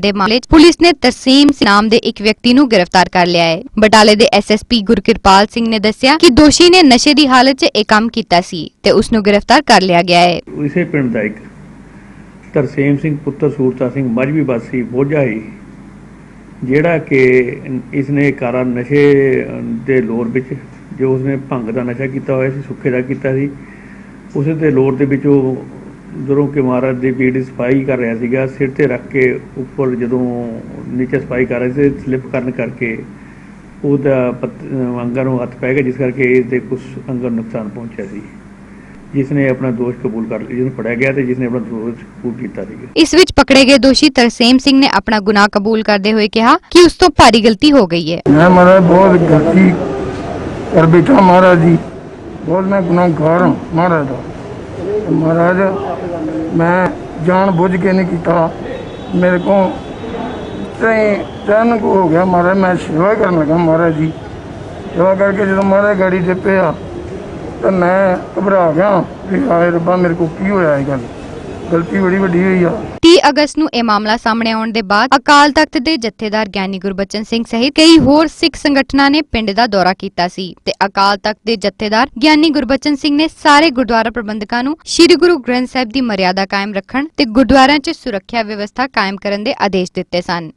ਦੇ ਮਾਮਲੇ 'ਚ ਪੁਲਿਸ ਨੇ ਤਰਸੀਮ ਸਿੰਘ ਨਾਮ ਦੇ ਇੱਕ ਵਿਅਕਤੀ ਨੂੰ ਗ੍ਰਿਫਤਾਰ ਕਰ ਲਿਆ ਹੈ। ਬਟਾਲੇ ਦੇ ਐਸਐਸਪੀ ਗੁਰਕਿਰਪਾਲ ਸਿੰਘ ਨੇ ਦੱਸਿਆ ਕਿ ਦੋਸ਼ੀ ਨੇ ਨਸ਼ੇ ਦੀ ਹਾਲਤ 'ਚ ਇਹ ਕੰਮ ਕੀਤਾ ਸੀ ਤੇ ਉਸ ਨੂੰ ਗ੍ਰਿਫਤਾਰ ਕਰ ਲਿਆ ਗਿਆ ਹੈ। ਇਸੇ ਪਿੰਡ ਦਾ ਇੱਕ ਤਰਸੇਮ ਸਿੰਘ ਪੁੱਤਰ ਸੂਰਤਾ ਸਿੰਘ ਮਜਬੀ ਵਾਸੀ ਬੋਝਾ ਜਿਹੜਾ ਕਿ ਇਸ ਨੇ ਨਸ਼ੇ ਦੇ ਲੋਰ ਵਿੱਚ ਜੋ ਉਸਨੇ ਭੰਗ ਦਾ ਨਸ਼ਾ ਕੀਤਾ ਹੋਇਆ ਸੀ, ਸੁੱਖੇ ਦਾ ਕੀਤਾ ਸੀ, ਉਸੇ ਦੇ ਲੋਰ ਦੇ ਵਿੱਚ ਉਹ ਜਦੋਂ ਕਿ ਮਹਾਰਾਜ ਦੀ ਪੀੜੀ ਸਫ਼ਾਈ ਕਰ ਰਿਹਾ ਸੀਗਾ ਸਿਰ ਤੇ ਰੱਖ ਕੇ ਉੱਪਰ ਜਦੋਂ ਨੀਚੇ ਸਫ਼ਾਈ ਕਰ ਰਿਹਾ ਸੀ ਸਲਿਪ ਕਰਨ ਕਰਕੇ ਉਹਦਾ ਅੰਗਾਂ ਨੂੰ ਹੱਥ ਪੈ ਗਿਆ ਜਿਸ ਕਰਕੇ ਇਸ ਦੇ ਕੁਝ ਅੰਗਾਂ ਨੁਕਸਾਨ ਪਹੁੰਚਿਆ ਸੀ। ਜਿਸ ਨੇ ਆਪਣਾ ਦੋਸ਼ ਕਬੂਲ ਕਰ ਲਿਆ ਜਿਹਨੂੰ ਫੜਿਆ ਗਿਆ ਤੇ ਜਿਸ ਨੇ ਆਪਣਾ ਦੋਸ਼ ਕਬੂਲ ਕੀਤਾ ਸੀ ਇਸ ਵਿੱਚ ਪਕੜੇ ਗਏ ਦੋਸ਼ੀ ਤਰਸੇਮ ਸਿੰਘ ਨੇ ਆਪਣਾ ਗੁਨਾਹ ਕਬੂਲ ਕਰਦੇ ਹੋਏ ਕਿਹਾ ਕਿ ਉਸ ਤੋਂ ਭਾਰੀ ਗਲਤੀ ਹੋ ਗਈ ਹੈ। ਮੈਂ ਮਹਾਰਾਜ ਬਹੁਤ ਗਲਤੀ ਕਰ ਬੈਠਾ ਮਹਾਰਾਜ ਜੀ ਬਹੁਤ ਮੈਂ ਗੁਨਾਹਗਾਰ ਹਾਂ ਮਹਾਰਾਜ ਦਾ। ਮਹਾਰਾਜ, ਮੈਂ ਜਾਣ ਬੁੱਝ ਕੇ ਨਹੀਂ ਕੀਤਾ। ਮੇਰੇ ਕੋਲ ਤੇ ਤਨ ਕੋ ਹੋ ਗਿਆ ਮਹਾਰਾਜ, ਮੈਂ ਸੇਵਾ ਕਰਨ ਲੱਗਾ ਮਹਾਰਾਜ ਜੀ। ਸੇਵਾ ਕਰਕੇ ਜਦੋਂ ਮਹਾਰਾਜ ਗਾੜੀ ਤੇ ਪਿਆ ਤਾਂ ਮੈਂ ਘਬਰਾ ਗਿਆ ਕਿ ਆਏ ਰੱਬਾ, ਮੇਰੇ ਕੋ ਕੀ ਹੋਇਆ ਇਹ ਗੱਲ? ਗਲਤੀ ਬੜੀ ਵੱਡੀ ਹੋਈ ਆ। 30 ਅਗਸਤ ਨੂੰ ਇਹ ਮਾਮਲਾ ਸਾਹਮਣੇ ਆਉਣ ਦੇ ਬਾਅਦ ਅਕਾਲ ਤਖਤ ਦੇ ਜਥੇਦਾਰ ਗਿਆਨੀ ਗੁਰਬਚਨ ਸਿੰਘ ਸਹਿਤ ਕਈ ਹੋਰ ਸਿੱਖ ਸੰਗਠਨਾਂ ਨੇ ਪਿੰਡ ਦਾ ਦੌਰਾ ਕੀਤਾ ਸੀ ਤੇ ਅਕਾਲ ਤਖਤ ਦੇ ਜਥੇਦਾਰ ਗਿਆਨੀ ਗੁਰਬਚਨ ਸਿੰਘ ਨੇ ਸਾਰੇ ਗੁਰਦੁਆਰਾ ਪ੍ਰਬੰਧਕਾਂ ਨੂੰ ਸ੍ਰੀ ਗੁਰੂ ਗ੍ਰੰਥ ਸਾਹਿਬ ਦੀ ਮਰਿਆਦਾ ਕਾਇਮ ਰੱਖਣ ਤੇ ਗੁਰਦੁਆਰਿਆਂ 'ਚ ਸੁਰੱਖਿਆ ਵਿਵਸਥਾ ਕਾਇਮ ਕਰਨ ਦੇ ਆਦੇਸ਼ ਦਿੱਤੇ ਸਨ।